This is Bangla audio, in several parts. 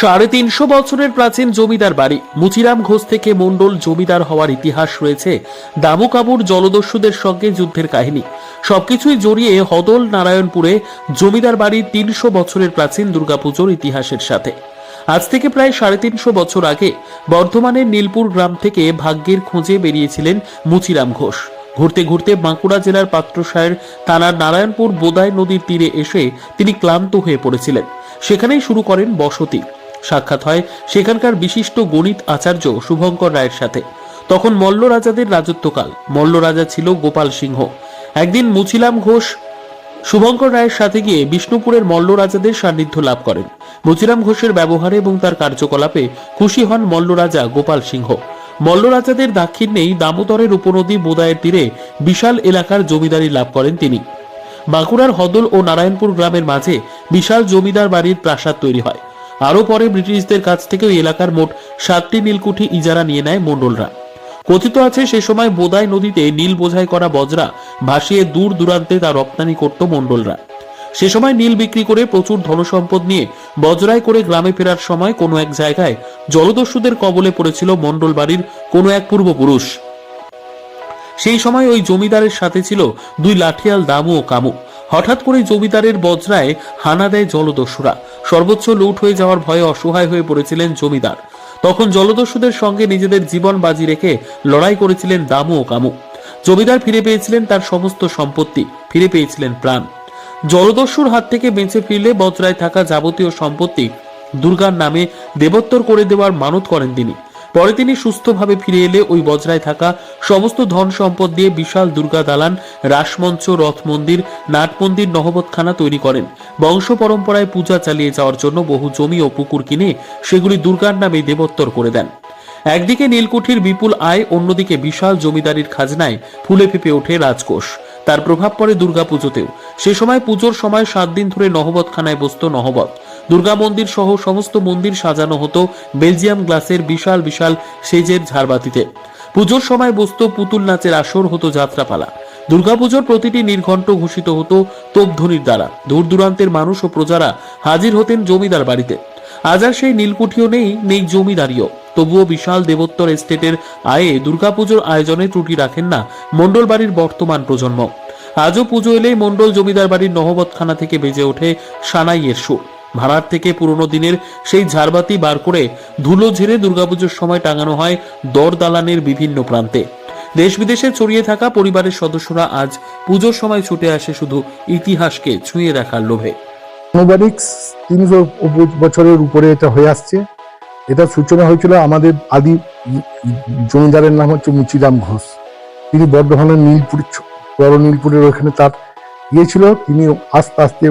সাড়ে তিনশো বছরের প্রাচীন জমিদার বাড়ি। মুচিরাম ঘোষ থেকে মণ্ডল জমিদার হওয়ার ইতিহাস রয়েছে দামু কাবুর জলদস্যুদের সঙ্গে যুদ্ধের কাহিনী। সবকিছুই জড়িয়ে হদল নারায়ণপুরে জমিদার বাড়ির তিনশো বছরের প্রাচীন দুর্গাপুজোর ইতিহাসের সাথে। আজ থেকে প্রায় সাড়ে তিনশো বছর আগে বর্ধমানের নীলপুর গ্রাম থেকে ভাগ্যের খোঁজে বেরিয়েছিলেন মুচিরাম ঘোষ। ঘুরতে ঘুরতে বাঁকুড়া জেলার পাত্রসায়ের থানার নারায়ণপুর বোদাই নদীর তীরে এসে তিনি ক্লান্ত হয়ে পড়েছিলেন। সেখানেই শুরু করেন বসতি। সাক্ষাৎ হয় সেখানকার বিশিষ্ট গণিত আচার্য শুভঙ্কর রায়ের সাথে। তখন মল্ল রাজাদের রাজত্বকাল। মল্ল রাজা ছিল গোপাল সিংহ। একদিন মুচিলাম ঘোষ শুভঙ্কর রায়ের সাথে গিয়ে বিষ্ণুপুরের মল্ল রাজাদের সান্নিধ্য লাভ করেন। মুচিরাম ঘোষের ব্যবহারে এবং তার কার্যকলাপে খুশি হন মল্ল রাজা গোপাল সিংহ। মল্ল রাজাদের দাক্ষিণ্যেই দামোদরের উপনদী বোদায়ের তীরে বিশাল এলাকার জমিদারি লাভ করেন তিনি। বাঁকুড়ার হদল ও নারায়ণপুর গ্রামের মাঝে বিশাল জমিদার বাড়ির প্রাসাদ তৈরি হয়। আরও পরে ব্রিটিশদের কাছ থেকে ওই এলাকার মোট সাতটি নীলকুঠি ইজারা নিয়ে নেয় মণ্ডলরা। কথিত আছে, সে সময় বোদাই নদীতে নীল বোঝাই করা বজরা ভাসিয়ে দূর দূরান্তে তা রপ্তানি করত মণ্ডলরা। সে সময় নীল বিক্রি করে প্রচুর ধনসম্পদ নিয়ে বজরায় করে গ্রামে ফেরার সময় কোনো এক জায়গায় জলদস্যুদের কবলে পড়েছিল মণ্ডল বাড়ির কোনো এক পূর্বপুরুষ। সেই সময় ওই জমিদারের সাথে ছিল দুই লাঠিয়াল দামু ও কামু। হঠাৎ করে জমিদারের বজরায় হানা দেয় জলদস্যুরা। সর্বোচ্চ লুট হয়ে যাওয়ার ভয়ে অসহায় হয়ে পড়েছিলেন জমিদার। তখন জলদস্যুদের সঙ্গে নিজেদের জীবন বাজি রেখে লড়াই করেছিলেন দামু ও কামু। জমিদার ফিরে পেয়েছিলেন তার সমস্ত সম্পত্তি, ফিরে পেয়েছিলেন প্রাণ। জলদস্যুর হাত থেকে বেঁচে ফিরলে বজরায় থাকা যাবতীয় সম্পত্তি দুর্গার নামে দেবত্তর করে দেওয়ার মানত করেন তিনি। পরে তিনি সুস্থভাবে ফিরে এলে ওই বজরায় থাকা সমস্ত ধন সম্পদ দিয়ে বিশাল দুর্গা দালান, রাসমঞ্চ, রথ মন্দির, নাট মন্দির, নহবতখানা তৈরি করেন। বংশ পরম্পরায় পূজা চালিয়ে যাওয়ার জন্য বহু জমি ও পুকুর কিনে সেগুলি দুর্গার নামে দেবোত্তর করে দেন। একদিকে নীলকুঠির বিপুল আয়, অন্যদিকে বিশাল জমিদারির খাজনায় ফুলে ফেপে ওঠে রাজকোষ। তার প্রভাব পড়ে দুর্গাপুজোতেও। সে সময় পুজোর সময় সাত দিন ধরে নহবতখানায় বসত নহবত। দুর্গা মন্দির সহ সমস্ত মন্দির সাজানো হতো বেলজিয়াম গ্লাসের বিশাল বিশাল সেজের ঝাড়বাতিতে। পুজোর সময় বসত পুতুল নাচের আসর হতো যাত্রাপালা। দুর্গাপুজোর প্রতিটি নির্ঘণ্ট ঘোষিত হতো তোপধ্বনির দ্বারা। দূর দূরান্তের মানুষ ও প্রজারা হাজির হতেন জমিদার বাড়িতে। আজ আর সেই নীলকুঠিও নেই নেই জমিদারিও। তবুও বিশাল দেবোত্তর এস্টেটের আয়ে দুর্গাপুজোর আয়োজনে ত্রুটি রাখেন না মণ্ডল বাড়ির বর্তমান প্রজন্ম। আজও পুজো এলেই মণ্ডল জমিদার বাড়ির নহবতখানা থেকে বেজে ওঠে সানাইয়ের সুর। ভাড়ার থেকে পুরনো দিনের সেই ঝাড়বাতি বার করে ধুলো ঝেড়ে দুর্গাপুজোর সময় টাঙানো হয় দর দালানের বিভিন্ন প্রান্তে। দেশ বিদেশে ছড়িয়ে থাকা পরিবারের সদস্যরা আজ পুজোর সময় ছুটে আসে শুধু ইতিহাসকে ছুঁয়ে দেখার লোভে। আনুমানিক তিনশো বছরের উপরে এটা হয়ে আসছে। এটা সূচনা হয়েছিল আমাদের আদি জমিদারের নাম হচ্ছে মুচিরাম ঘোষ। তিনি বর্ধমানের নীলপুর বড় নীলপুরের ওখানে তার ইয়ে ছিল। তিনি আস্তে আস্তে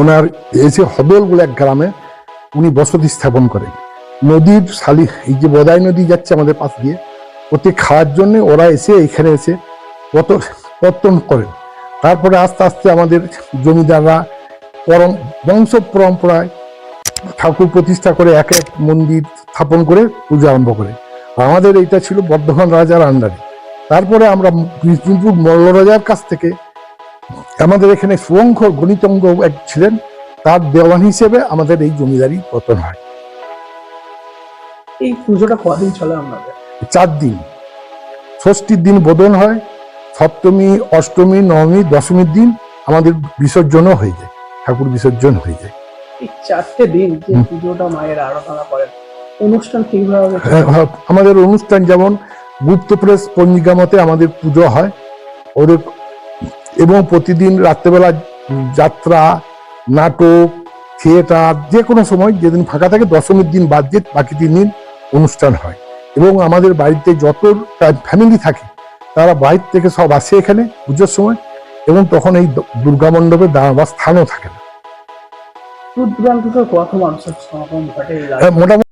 ওনার এসে হদল বলে এক গ্রামে, উনি বসতি স্থাপন করেন। নদীর শালি, এই যে বদাই নদী যাচ্ছে আমাদের পাশ দিয়ে ওতে খাওয়ার জন্য ওরা এসে এখানে এসে পত, পত্তন করেন। তারপরে আস্তে আস্তে আমাদের জমিদাররা পরম, বংশ পরম্পরায় ঠাকুর প্রতিষ্ঠা করে এক এক মন্দির স্থাপন করে পুজো আরম্ভ করে। আমাদের এইটা ছিল বর্ধমান রাজার আন্ডারে। তারপরে আমরা বিষ্ণুপুর মল্ল রাজার কাছ থেকে আমাদের এখানে সুবংশ গণিতঙ্গ এক ছিলেন তার দেওয়ান হিসেবে আমাদের এই জমিদারি পতন হয়। এই পুজোটা কদিন চলে আপনাদের? চার দিন। ষষ্ঠীর দিন বোধন হয় সপ্তমী অষ্টমী নবমী দশমীর দিন আমাদের বিসর্জনও হয়ে যায় ঠাকুর বিসর্জন হয়ে যায়। এই চারটে দিন যে পুজোটা মায়ের আরাধনা করেন অনুষ্ঠান হ্যাঁ, হ্যাঁ, আমাদের অনুষ্ঠান যেমন গুপ্ত প্রেস পঞ্জিকা মতে আমাদের পুজো হয় ওদের এবং প্রতিদিন রাত্রেবেলা যাত্রা নাটক থিয়েটার যে কোনো সময় যেদিন ফাঁকা থাকে দশমীর দিন বাদ দিয়ে বাকি তিন দিন অনুষ্ঠান হয়। এবং আমাদের বাড়িতে যত ফ্যামিলি থাকে তারা বাইরে থেকে সব আসে এখানে পুজোর সময় এবং তখন এই দুর্গা মণ্ডপে দাঁড়াবার স্থানও থাকে না। হ্যাঁ, মোটামুটি